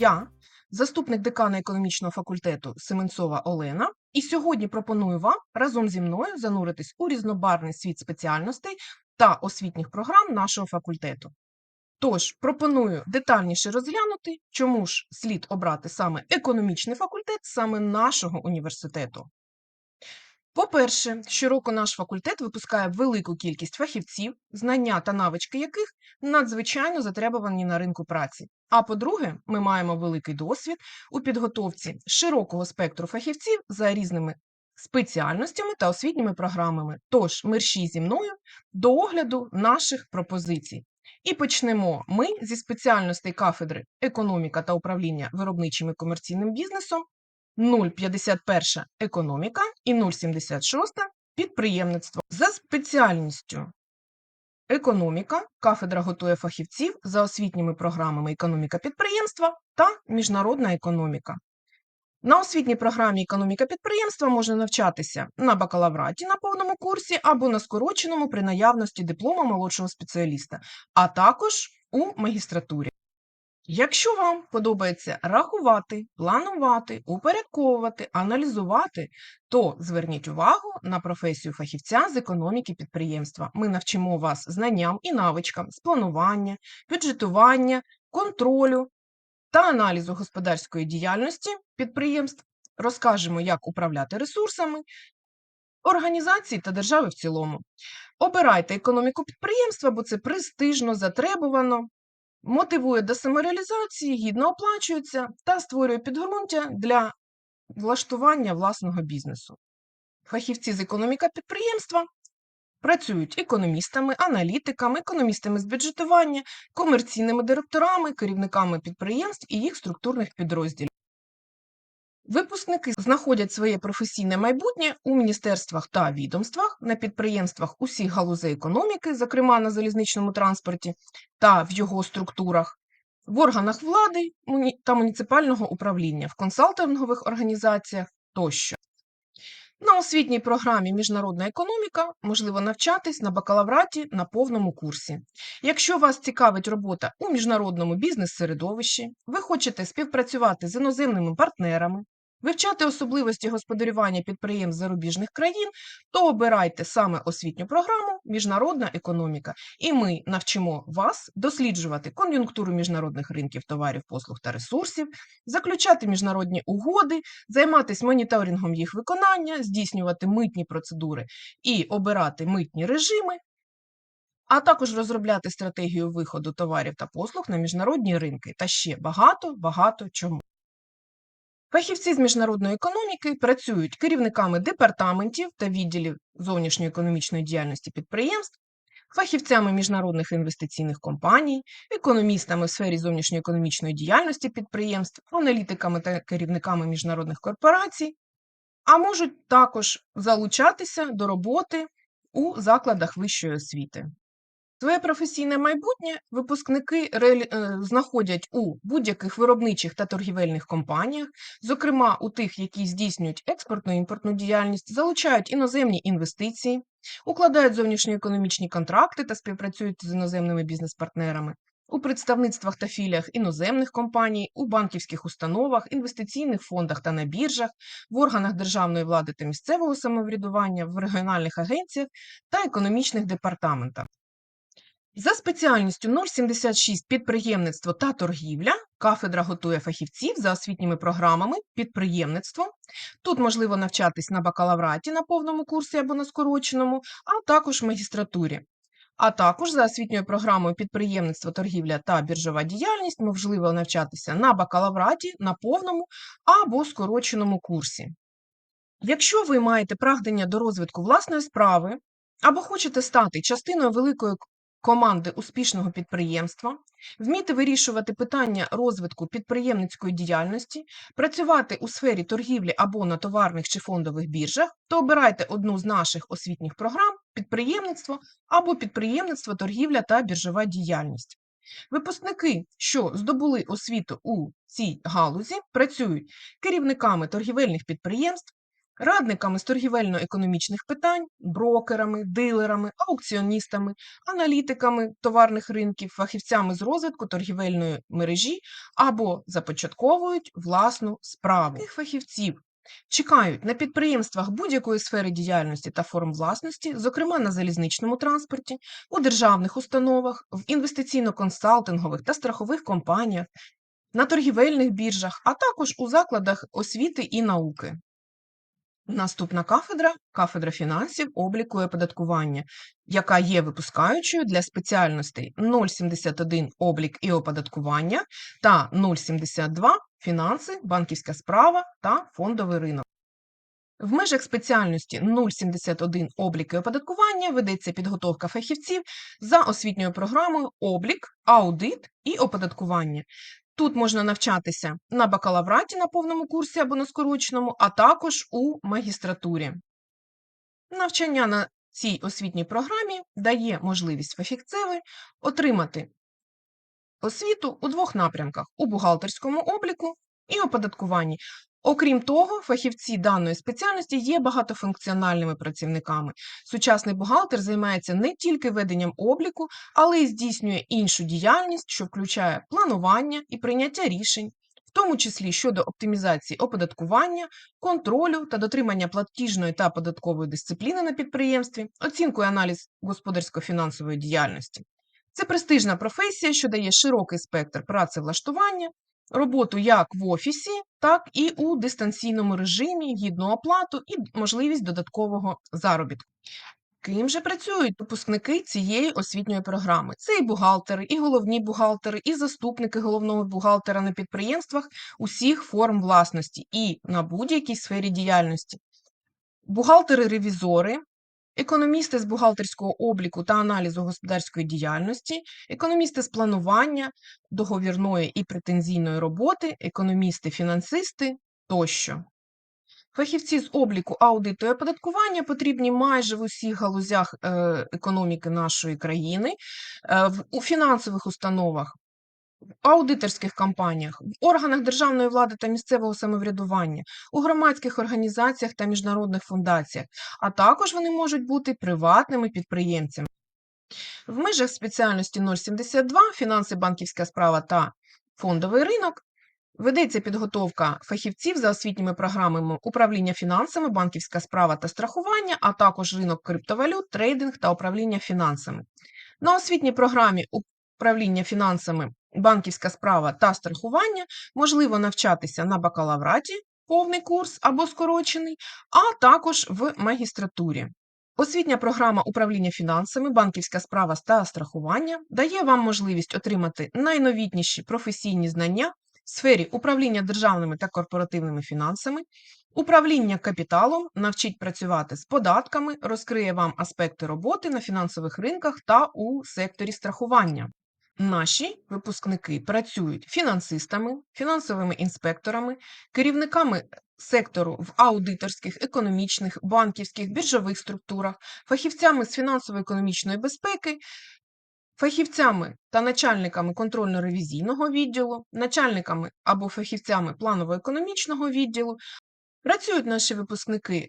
Я, заступник декана економічного факультету Семенцова Олена, і сьогодні пропоную вам разом зі мною зануритись у різнобарний світ спеціальностей та освітніх програм нашого факультету. Тож пропоную детальніше розглянути, чому ж слід обрати саме економічний факультет саме нашого університету. По-перше, щороку наш факультет випускає велику кількість фахівців, знання та навички яких надзвичайно затребувані на ринку праці. А по-друге, ми маємо великий досвід у підготовці широкого спектру фахівців за різними спеціальностями та освітніми програмами. Тож мерщій зі мною до огляду наших пропозицій. І почнемо ми зі спеціальностей кафедри економіка та управління виробничим і комерційним бізнесом 0,51 економіка і 0,76 підприємництво. За спеціальністю економіка кафедра готує фахівців за освітніми програмами економіка підприємства та міжнародна економіка. На освітній програмі економіка підприємства можна навчатися на бакалавраті на повному курсі або на скороченому при наявності диплома молодшого спеціаліста, а також у магістратурі. Якщо вам подобається рахувати, планувати, упорядковувати, аналізувати, то зверніть увагу на професію фахівця з економіки підприємства. Ми навчимо вас знанням і навичкам з планування, бюджетування, контролю та аналізу господарської діяльності підприємств, розкажемо, як управляти ресурсами організації та держави в цілому. Обирайте економіку підприємства, бо це престижно, затребувано, мотивує до самореалізації, гідно оплачується та створює підґрунтя для влаштування власного бізнесу. Фахівці з економіка підприємства працюють економістами, аналітиками, економістами з бюджетування, комерційними директорами, керівниками підприємств і їх структурних підрозділів. Випускники знаходять своє професійне майбутнє у міністерствах та відомствах, на підприємствах усіх галузей економіки, зокрема на залізничному транспорті та в його структурах, в органах влади та муніципального управління, в консалтингових організаціях тощо. На освітній програмі Міжнародна економіка можливо навчатись на бакалавраті на повному курсі. Якщо вас цікавить робота у міжнародному бізнес-середовищі, ви хочете співпрацювати з іноземними партнерами, вивчати особливості господарювання підприємств зарубіжних країн, то обирайте саме освітню програму Міжнародна економіка, і ми навчимо вас досліджувати кон'юнктуру міжнародних ринків товарів, послуг та ресурсів, заключати міжнародні угоди, займатися моніторингом їх виконання, здійснювати митні процедури і обирати митні режими, а також розробляти стратегію виходу товарів та послуг на міжнародні ринки та ще багато багато чому. Фахівці з міжнародної економіки працюють керівниками департаментів та відділів зовнішньоекономічної діяльності підприємств, фахівцями міжнародних інвестиційних компаній, економістами в сфері зовнішньоекономічної діяльності підприємств, аналітиками та керівниками міжнародних корпорацій, а можуть також залучатися до роботи у закладах вищої освіти. Своє професійне майбутнє випускники е, знаходять у будь-яких виробничих та торгівельних компаніях, зокрема у тих, які здійснюють експортну і імпортну діяльність, залучають іноземні інвестиції, укладають зовнішньоекономічні контракти та співпрацюють з іноземними бізнес-партнерами. У представництвах та філіях іноземних компаній, у банківських установах, інвестиційних фондах та на біржах, в органах державної влади та місцевого самоврядування, в регіональних агенціях та економічних департаментах. За спеціальністю 076 підприємництво та торгівля кафедра готує фахівців за освітніми програмами підприємництво. Тут можливо навчатись на бакалавраті на повному курсі або на скороченому, а також в магістратурі. А також за освітньою програмою підприємництво, торгівля та біржова діяльність можливо навчатися на бакалавраті на повному або скороченому курсі. Якщо ви маєте прагнення до розвитку власної справи або хочете стати частиною великої команди успішного підприємства, вміти вирішувати питання розвитку підприємницької діяльності, працювати у сфері торгівлі або на товарних чи фондових біржах, то обирайте одну з наших освітніх програм підприємництво або підприємництво, торгівля та біржова діяльність. Випускники, що здобули освіту у цій галузі, працюють керівниками торгівельних підприємств, радниками з торгівельно-економічних питань, брокерами, дилерами, аукціоністами, аналітиками товарних ринків, фахівцями з розвитку торгівельної мережі або започатковують власну справу. Цих фахівців чекають на підприємствах будь-якої сфери діяльності та форм власності, зокрема на залізничному транспорті, у державних установах, в інвестиційно-консалтингових та страхових компаніях, на торгівельних біржах, а також у закладах освіти і науки. Наступна кафедра кафедра фінансів, обліку і оподаткування, яка є випускаючою для спеціальностей 071 облік і оподаткування та 072 фінанси, банківська справа та фондовий ринок. В межах спеціальності 071 облік і оподаткування ведеться підготовка фахівців за освітньою програмою облік, аудит і оподаткування. Тут можна навчатися на бакалавраті на повному курсі або на скороченому, а також у магістратурі. Навчання на цій освітній програмі дає можливість фахівцеві отримати освіту у двох напрямках у бухгалтерському обліку і оподаткуванні. Окрім того, фахівці даної спеціальності є багатофункціональними працівниками. Сучасний бухгалтер займається не тільки веденням обліку, але й здійснює іншу діяльність, що включає планування і прийняття рішень, в тому числі щодо оптимізації оподаткування, контролю та дотримання платіжної та податкової дисципліни на підприємстві, оцінку і аналіз господарсько-фінансової діяльності. Це престижна професія, що дає широкий спектр працевлаштування, роботу як в офісі, так і у дистанційному режимі, гідну оплату і можливість додаткового заробітку. Ким же працюють випускники цієї освітньої програми? Це і бухгалтери, і головні бухгалтери, і заступники головного бухгалтера на підприємствах усіх форм власності і на будь-якій сфері діяльності. Бухгалтери-ревізори, економісти з бухгалтерського обліку та аналізу господарської діяльності, економісти з планування, договірної і претензійної роботи, економісти-фінансисти тощо. Фахівці з обліку аудиту і оподаткування потрібні майже в усіх галузях е, економіки нашої країни, е, у фінансових установах, аудиторських компаніях, в органах державної влади та місцевого самоврядування, у громадських організаціях та міжнародних фундаціях, а також вони можуть бути приватними підприємцями. В межах спеціальності 072 фінанси, банківська справа та фондовий ринок Ведеться підготовка фахівців за освітніми програмами управління фінансами, банківська справа та страхування, а також ринок криптовалют, трейдинг та управління фінансами. На освітній програмі управління фінансами, банківська справа та страхування можливо навчатися на бакалавраті, повний курс або скорочений, а також в магістратурі. Освітня програма управління фінансами, банківська справа та страхування дає вам можливість отримати найновітніші професійні знання в сфері управління державними та корпоративними фінансами, управління капіталом навчить працювати з податками, розкриє вам аспекти роботи на фінансових ринках та у секторі страхування. Наші випускники працюють фінансистами, фінансовими інспекторами, керівниками сектору в аудиторських, економічних, банківських, біржових структурах, фахівцями з фінансово-економічної безпеки, фахівцями та начальниками контрольно-ревізійного відділу, начальниками або фахівцями планово-економічного відділу. Працюють наші випускники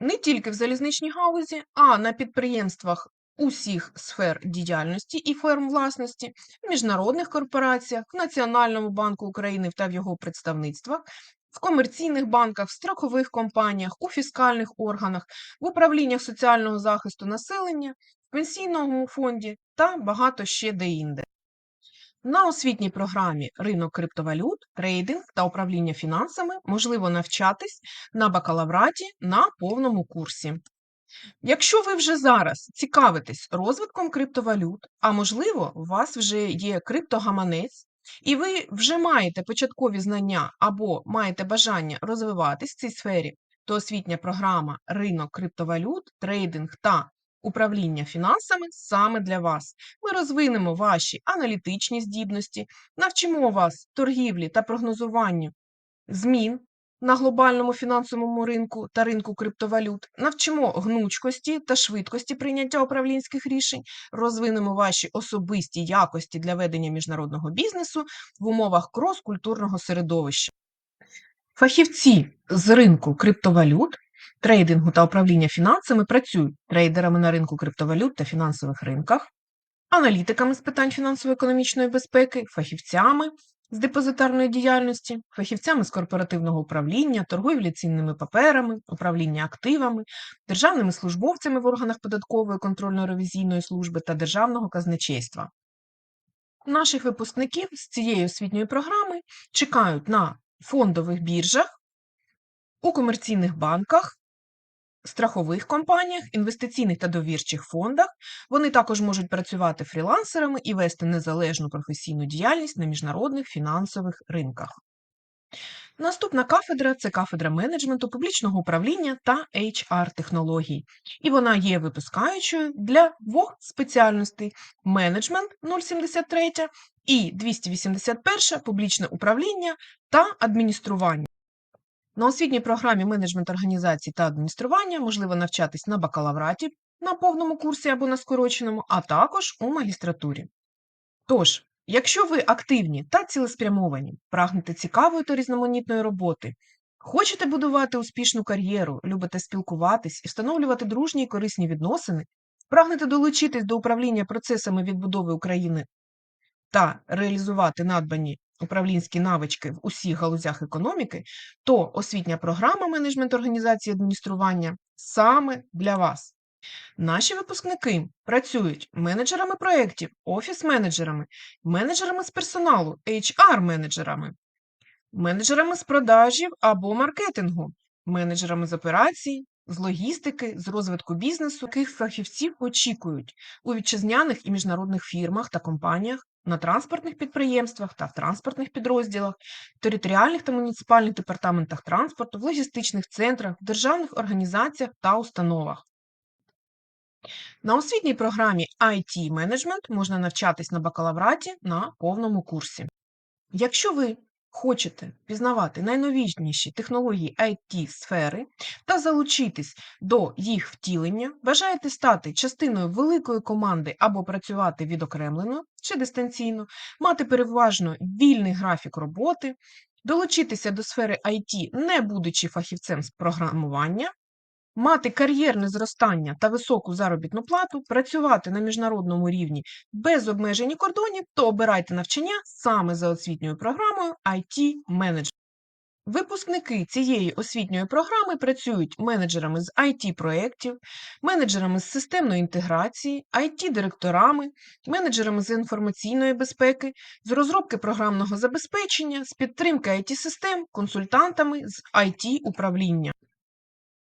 не тільки в залізничній галузі, а на підприємствах усіх сфер діяльності і форм власності, в міжнародних корпораціях, в Національному банку України та в його представництвах, в комерційних банках, в страхових компаніях, у фіскальних органах, в управліннях соціального захисту населення, в пенсійному фонді та багато ще деінде. На освітній програмі ринок криптовалют, трейдинг та управління фінансами можливо навчатись на бакалавраті на повному курсі. Якщо ви вже зараз цікавитесь розвитком криптовалют, а можливо, у вас вже є криптогаманець, і ви вже маєте початкові знання або маєте бажання розвиватись в цій сфері, то освітня програма ринок криптовалют, трейдинг та управління фінансами саме для вас. Ми розвинемо ваші аналітичні здібності, навчимо вас торгівлі та прогнозуванню змін на глобальному фінансовому ринку та ринку криптовалют, навчимо гнучкості та швидкості прийняття управлінських рішень, розвинемо ваші особисті якості для ведення міжнародного бізнесу в умовах крос-культурного середовища. Фахівці з ринку криптовалют трейдингу та управління фінансами працюють трейдерами на ринку криптовалют та фінансових ринках, аналітиками з питань фінансово-економічної безпеки, фахівцями з депозитарної діяльності, фахівцями з корпоративного управління, торгівлі цінними паперами, управління активами, державними службовцями в органах податкової контрольно-ревізійної служби та державного казначейства. Наших випускників з цієї освітньої програми чекають на фондових біржах, у комерційних банках, страхових компаніях, інвестиційних та довірчих фондах. Вони також можуть працювати фрілансерами і вести незалежну професійну діяльність на міжнародних фінансових ринках. Наступна кафедра це кафедра менеджменту, публічного управління та HR-технологій. І вона є випускаючою для двох спеціальностей: менеджмент 073 і 281 публічне управління та адміністрування. На освітній програмі менеджмент організацій та адміністрування можливо навчатись на бакалавраті на повному курсі або на скороченому, а також у магістратурі. Тож, якщо ви активні та цілеспрямовані, прагнете цікавої та різноманітної роботи, хочете будувати успішну кар'єру, любите спілкуватись і встановлювати дружні і корисні відносини, прагнете долучитись до управління процесами відбудови України та реалізувати надбані управлінські навички в усіх галузях економіки, то освітня програма менеджмент організації адміністрування саме для вас. Наші випускники працюють менеджерами проєктів, офіс-менеджерами, менеджерами з персоналу, HR-менеджерами, менеджерами з продажів або маркетингу, менеджерами з операцій, з логістики, з розвитку бізнесу, яких фахівців очікують у вітчизняних і міжнародних фірмах та компаніях, на транспортних підприємствах та в транспортних підрозділах, територіальних та муніципальних департаментах транспорту, в логістичних центрах, в державних організаціях та установах. На освітній програмі IT менеджмент можна навчатись на бакалавраті на повному курсі. Якщо ви хочете пізнавати найновіжніші технології it сфери та залучитись до їх втілення, бажаєте стати частиною великої команди або працювати відокремлено чи дистанційно, мати переважно вільний графік роботи, долучитися до сфери IT, не будучи фахівцем з програмування, мати кар'єрне зростання та високу заробітну плату, працювати на міжнародному рівні без обмежень кордонів, то обирайте навчання саме за освітньою програмою IT Management. Випускники цієї освітньої програми працюють менеджерами з IT-проєктів, менеджерами з системної інтеграції, IT-директорами, менеджерами з інформаційної безпеки, з розробки програмного забезпечення, з підтримки IT-систем, консультантами з IT-управління.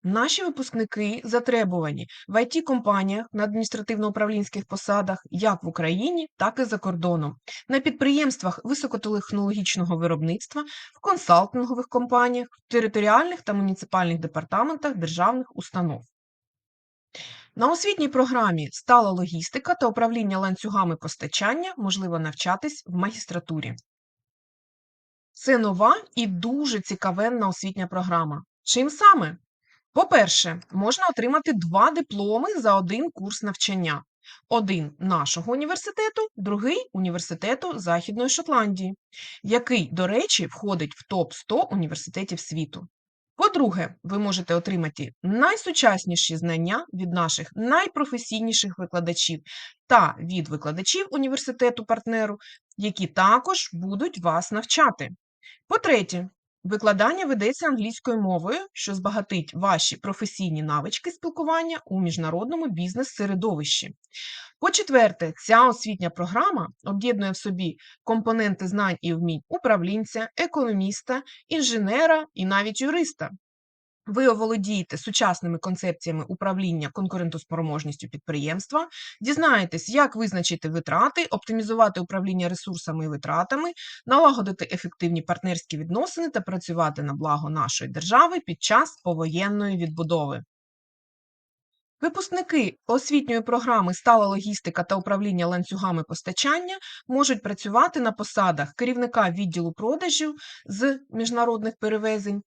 Наші випускники затребувані в it компаніях на адміністративно-управлінських посадах як в Україні, так і за кордоном, на підприємствах високотехнологічного виробництва, в консалтингових компаніях, в територіальних та муніципальних департаментах державних установ. На освітній програмі стала логістика та управління ланцюгами постачання можливо навчатись в магістратурі. Це нова і дуже цікавенна освітня програма. Чим саме? По-перше, можна отримати два дипломи за один курс навчання: один нашого університету, другий університету Західної Шотландії, який, до речі, входить в топ 100 університетів світу. По-друге, ви можете отримати найсучасніші знання від наших найпрофесійніших викладачів та від викладачів університету партнеру, які також будуть вас навчати. По-третє, Викладання ведеться англійською мовою, що збагатить ваші професійні навички спілкування у міжнародному бізнес-середовищі. По-четверте, ця освітня програма об'єднує в собі компоненти знань і вмінь управлінця, економіста, інженера і навіть юриста. Ви оволодієте сучасними концепціями управління конкурентоспроможністю підприємства, дізнаєтесь, як визначити витрати, оптимізувати управління ресурсами і витратами, налагодити ефективні партнерські відносини та працювати на благо нашої держави під час повоєнної відбудови. Випускники освітньої програми Стала логістика та управління ланцюгами постачання можуть працювати на посадах керівника відділу продажів з міжнародних перевезень,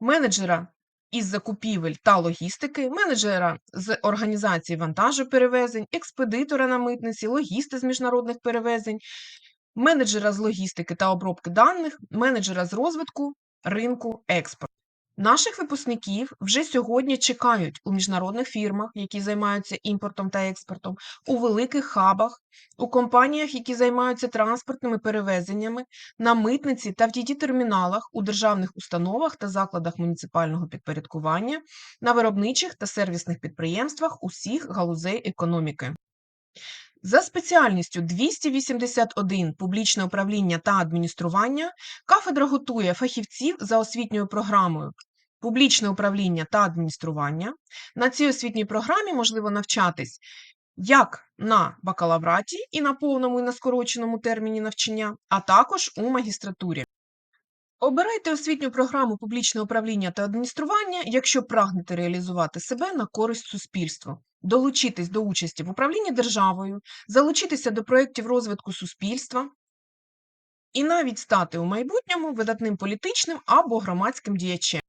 менеджера із закупівель та логістики, менеджера з організації вантажоперевезень, експедитора на митниці, логіста з міжнародних перевезень, менеджера з логістики та обробки даних, менеджера з розвитку ринку експорту. Наших випускників вже сьогодні чекають у міжнародних фірмах, які займаються імпортом та експортом, у великих хабах, у компаніях, які займаються транспортними перевезеннями, на митниці та в діді-терміналах, у державних установах та закладах муніципального підпорядкування, на виробничих та сервісних підприємствах усіх галузей економіки. За спеціальністю 281 публічне управління та адміністрування кафедра готує фахівців за освітньою програмою публічне управління та адміністрування. На цій освітній програмі можливо навчатись як на бакалавраті і на повному і на скороченому терміні навчання, а також у магістратурі. Обирайте освітню програму публічне управління та адміністрування, якщо прагнете реалізувати себе на користь суспільству, долучитись до участі в управлінні державою, залучитися до проєктів розвитку суспільства і навіть стати у майбутньому видатним політичним або громадським діячем.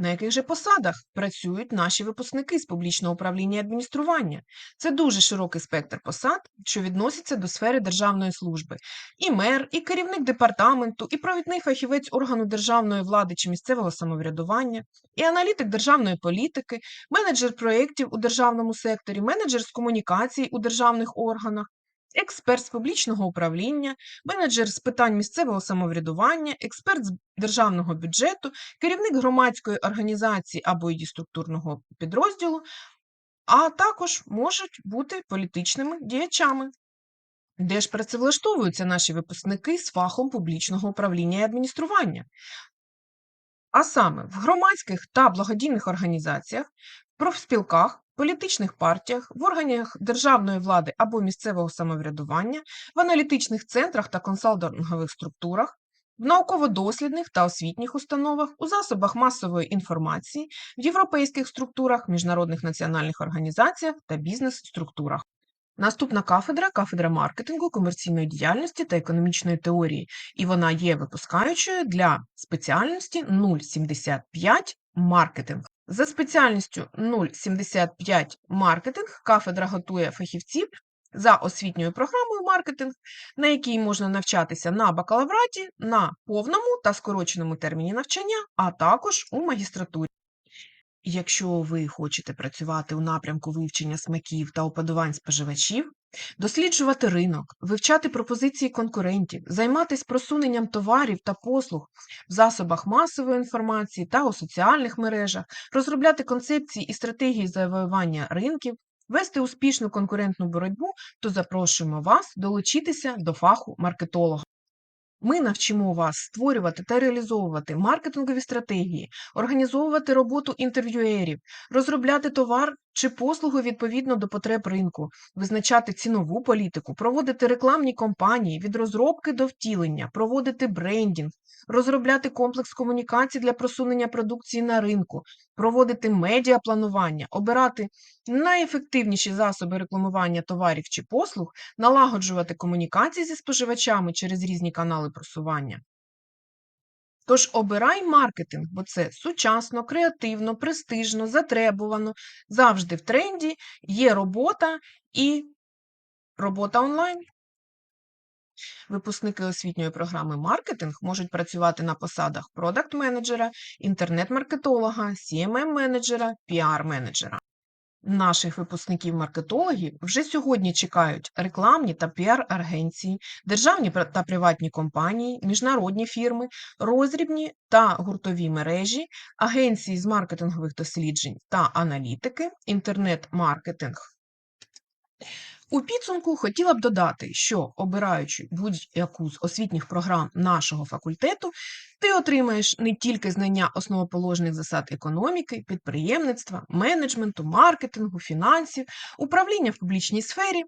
На яких же посадах працюють наші випускники з публічного управління і адміністрування? Це дуже широкий спектр посад, що відносяться до сфери державної служби. І мер, і керівник департаменту, і провідний фахівець органу державної влади чи місцевого самоврядування, і аналітик державної політики, менеджер проєктів у державному секторі, менеджер з комунікацій у державних органах, експерт з публічного управління, менеджер з питань місцевого самоврядування, експерт з державного бюджету, керівник громадської організації або її структурного підрозділу, а також можуть бути політичними діячами. Де ж працевлаштовуються наші випускники з фахом публічного управління і адміністрування? А саме в громадських та благодійних організаціях, профспілках, політичних партіях, в органах державної влади або місцевого самоврядування, в аналітичних центрах та консалтингових структурах, в науково-дослідних та освітніх установах, у засобах масової інформації, в європейських структурах, міжнародних національних організаціях та бізнес-структурах. Наступна кафедра кафедра маркетингу, комерційної діяльності та економічної теорії, і вона є випускаючою для спеціальності 075 маркетинг. За спеціальністю 075 маркетинг кафедра готує фахівців за освітньою програмою маркетинг, на якій можна навчатися на бакалавраті, на повному та скороченому терміні навчання, а також у магістратурі. Якщо ви хочете працювати у напрямку вивчення смаків та уподобань споживачів, досліджувати ринок, вивчати пропозиції конкурентів, займатися просуненням товарів та послуг в засобах масової інформації та у соціальних мережах, розробляти концепції і стратегії завоювання ринків, вести успішну конкурентну боротьбу, то запрошуємо вас долучитися до фаху маркетолога. Ми навчимо вас створювати та реалізовувати маркетингові стратегії, організовувати роботу інтерв'юерів, розробляти товар чи послугу відповідно до потреб ринку, визначати цінову політику, проводити рекламні кампанії від розробки до втілення, проводити брендінг, розробляти комплекс комунікацій для просунення продукції на ринку, проводити медіапланування, обирати найефективніші засоби рекламування товарів чи послуг, налагоджувати комунікації зі споживачами через різні канали просування. Тож обирай маркетинг, бо це сучасно, креативно, престижно, затребувано, завжди в тренді, є робота і робота онлайн. Випускники освітньої програми маркетинг можуть працювати на посадах продакт-менеджера, інтернет-маркетолога, CMM-менеджера, PR-менеджера. Наших випускників-маркетологів вже сьогодні чекають рекламні та піар-агенції, державні та приватні компанії, міжнародні фірми, розрібні та гуртові мережі, агенції з маркетингових досліджень та аналітики, інтернет-маркетинг. У підсумку хотіла б додати, що обираючи будь-яку з освітніх програм нашого факультету, ти отримаєш не тільки знання основоположних засад економіки, підприємництва, менеджменту, маркетингу, фінансів, управління в публічній сфері,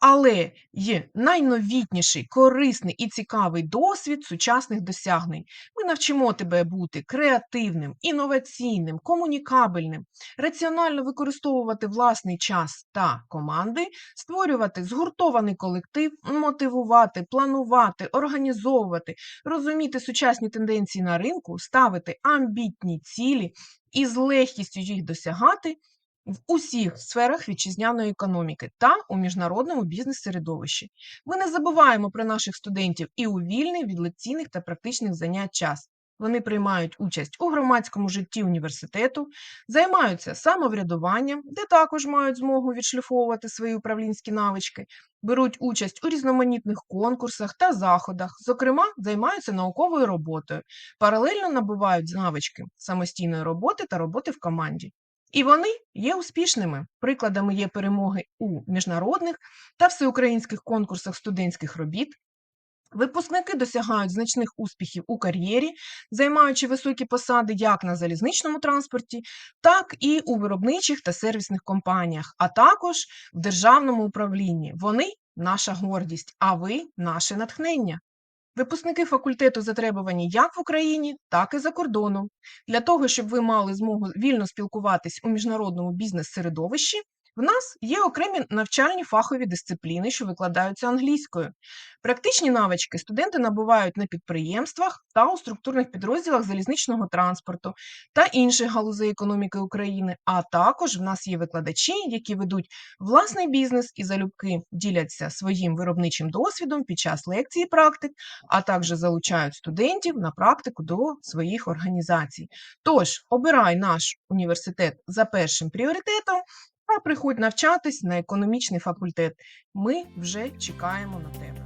але є найновітніший, корисний і цікавий досвід сучасних досягнень. Ми навчимо тебе бути креативним, інноваційним, комунікабельним, раціонально використовувати власний час та команди, створювати згуртований колектив, мотивувати, планувати, організовувати, розуміти сучасні тенденції на ринку, ставити амбітні цілі і з легкістю їх досягати в усіх сферах вітчизняної економіки та у міжнародному бізнес-середовищі. Ми не забуваємо про наших студентів і у вільний від лекційних та практичних занять час. Вони приймають участь у громадському житті університету, займаються самоврядуванням, де також мають змогу відшліфовувати свої управлінські навички, беруть участь у різноманітних конкурсах та заходах, зокрема, займаються науковою роботою, паралельно набувають навички самостійної роботи та роботи в команді. І вони є успішними. Прикладами є перемоги у міжнародних та всеукраїнських конкурсах студентських робіт. Випускники досягають значних успіхів у кар'єрі, займаючи високі посади як на залізничному транспорті, так і у виробничих та сервісних компаніях, а також в державному управлінні. Вони наша гордість, а ви наше натхнення. Випускники факультету затребувані як в Україні, так і за кордоном. Для того, щоб ви мали змогу вільно спілкуватись у міжнародному бізнес-середовищі, в нас є окремі навчальні фахові дисципліни, що викладаються англійською. Практичні навички студенти набувають на підприємствах та у структурних підрозділах залізничного транспорту та інших галузей економіки України. А також в нас є викладачі, які ведуть власний бізнес і залюбки діляться своїм виробничим досвідом під час лекцій практик, а також залучають студентів на практику до своїх організацій. Тож обирай наш університет за першим пріоритетом та приходь навчатись на економічний факультет. Ми вже чекаємо на тебе.